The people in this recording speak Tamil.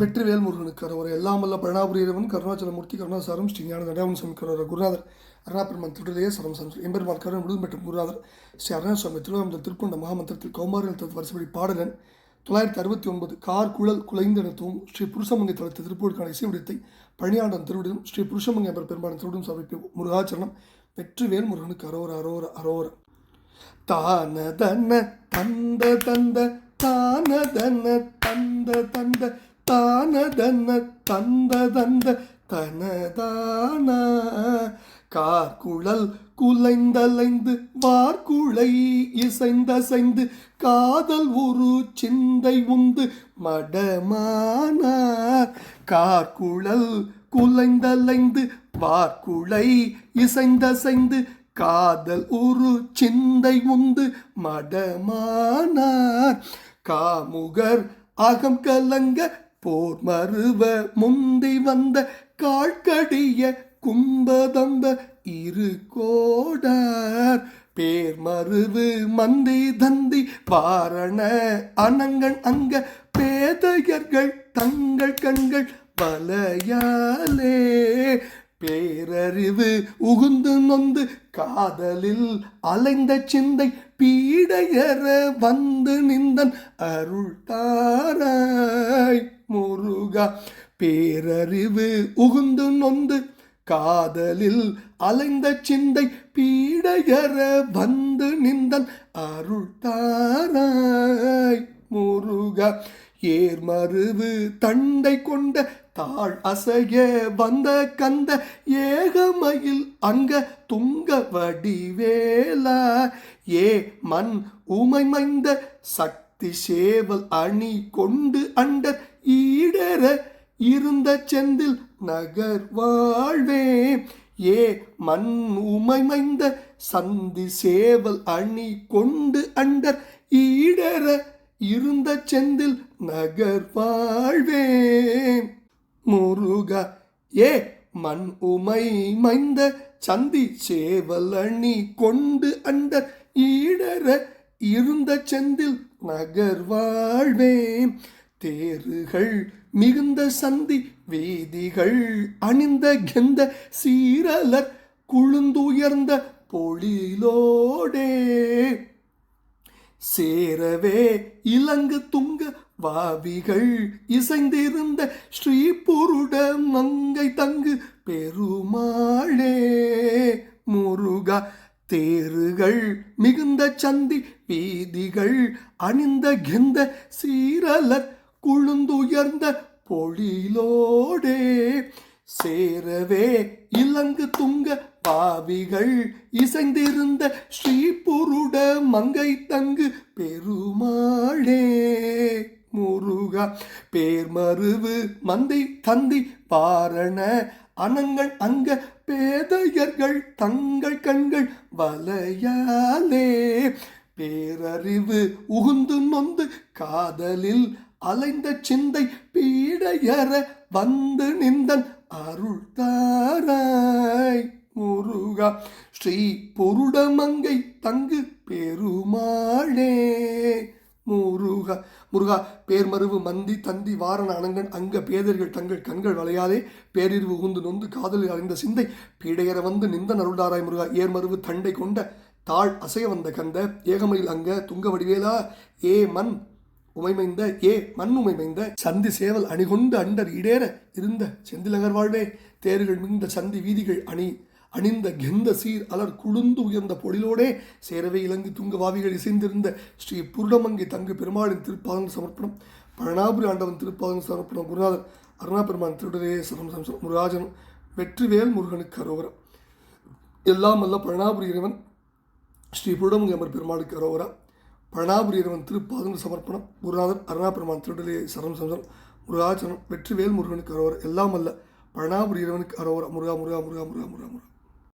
வெற்றிவேல் முருகனுக்கு அரோரா எல்லாம் வல்ல பழனாபுரி கருணாச்சலமூர்த்தி கருணாசாரம் ஸ்ரீ ஞான நடாவன் சுவாமி குருநாதர். அருணாபெருமான் திருடலையே சரம் சம்சம் எம்பெருமான் கருணை முழுதும் பெற்ற குருநாதர். ஸ்ரீ அருணாசுவாமி திருவனந்தர் திருக்கொண்ட மகாமந்திரத்தில் கௌமாரியல் தத்து வரிசைப்படி பாடலன். தொள்ளாயிரத்தி அறுபத்தி ஒன்பது கார் குழல் குலைந்தெனத்தும் ஸ்ரீ புருஷமங்கை தளத்து திருப்பூருக்கான இசைவிடத்தை பழனியாண்டன் திருவிடும் ஸ்ரீ புருஷமங்கை எம்பர் பெருமான் திருவிடும் சமைப்பு முருகாச்சரணம். வெற்றிவேல் முருகனுக்கு அரோர அரோர அரோர. தான தன்ன தந்த தந்த தான தன்ன தந்த தந்த தானதன்ன தந்த தந்த தனதான கார்குழல் குலைந்தலைந்து வார்குழை இசைந்தசைந்து காதல் ஒரு சிந்தை உந்து மடமானார் கார்குழல் குலைந்தலைந்து வார்குழை இசைந்தசைந்து காதல் ஒரு சிந்தை உந்து மடமானார் காமுகர் அகம் கலங்க போர் மறுவ முந்தி வந்த காழ்கடிய கும்பதம்ப இரு கோடார். பேர் மருவு மந்தி தந்தி பாரண அனங்கள் அங்க பேதையர்கள் தங்கள் கண்கள் வலையாலே. பேரறிவு உகுந்து நொந்து காதலில் அலைந்த சிந்தை பீடையற வந்து நிந்தன் அருள் தாராய் முருகா. பேரறிவு உகுந்து நொந்து காதலில் அலைந்த சிந்தை பீடையற வந்து நிந்தன் அருள் தாராய் முருகா. ஏர்மருவு தண்டை கொண்ட தாழ் அசைய வந்த கந்த ஏகமயில் அங்க துங்க வடிவேல. ஏ மண் உமைமைந்த சக்தி சேவல் அணி கொண்டு அண்டர் ஈடர இருந்த செந்தில் நகர் வாழ்வே. ஏ மண் உமைமைந்த சந்தி சேவல் அணி கொண்டு அண்டர் ஈடர இருந்த செந்தில் நகர் வாழ்வே. முருகா. ஏ மண் உமை மைந்த சந்தி சேவலணி கொண்டு அண்டர் ஈடர இருந்த செந்தில் நகர் வாழ்வே. தேருகள் மிகுந்த சந்தி வீதிகள் அணிந்த கெந்த சீரலர் குழுந்துயர்ந்த பொழிலோடே. சேரவே இலங்கு துங்க வாவிகள் இசைந்திருந்த ஸ்ரீ புருட மங்கை தங்கு பெருமாளே. முருகா தேருகள் மிகுந்த சந்தி வீதிகள் அணிந்த கிந்த சீரலர் குழுந்துயர்ந்த பொழிலோடே. சேரவே இலங்கு துங்க பாவிகள் இசைந்திருந்த ஸ்ரீபுருட மங்கை தங்கு பெருமாளே. முருகா பேர்மருவு மந்தை தந்தி பாரண அனங்கள் அங்க பேதையர்கள் தங்கள் கண்கள் வலையாலே. பேரறிவு உகுந்து நொந்து காதலில் அலைந்த சிந்தை பீடையற வந்து நிந்தன் அருள் தாராய். முருகா ஸ்ரீ பொருடமங்கை தங்கு பெருமாளே. முருகா முருகா பேர்மருவு மந்தி தந்தி வாரண அணங்கன் அங்க பேதர்கள் தங்கள் கண்கள் வளையாதே பேரிர்வு உகுந்து நொந்து காதலில் அடைந்த சிந்தை பீடையற வந்து நிந்தன் அருள்தாராய் முருகா ஏர்மருவு தண்டை கொண்ட தாழ் அசைய வந்த கந்த ஏகமையில் அங்க துங்க வடிவேலா ஏ மண் உமைமைந்த ஏ மண் உமைமைந்த சந்தி சேவல் அணிகொண்டு அண்டர் இடேற இருந்த செந்திலகர் வாழ்வே தேர்கள் மிகுந்த சந்தி வீதிகள் அணி அணிந்த கெந்த சீர் அலர் குழுந்து உயர்ந்த பொழிலோடே சேரவே இலங்கு துங்க வாவிகள் இசைந்திருந்த ஸ்ரீ புருடமங்கை தங்கு பெருமாளின் திருப்பாதங்கள் சமர்ப்பணம். பழனாபுரி ஆண்டவன் திருப்பாதங்கள் சமர்ப்பணம். குருநாதர் அருணா பெருமான் திருடரே சரம் சம்சம் முருகாஜனம் வெற்றிவேல் முருகனுக்கு அரோவரம் எல்லாம் அல்ல பழனாபுரி இறைவன் ஸ்ரீ புருடமங்கை அமர் பெருமாளுக்கு அரோவரா பழனாபுரி இறைவன் திருப்பாதங்கள் சமர்ப்பணம். குருநாதர் அருணா பெருமான் திருடரே சரம் சம்சம் முருகாச்சனம் வெற்றிவேல் முருகனுக்கு அரோவரம் எல்லாம் அல்ல பழனாபுரி இறைவனுக்கு அரோவரா முருகா முருகா முருகா முருகா முருகா முருகா.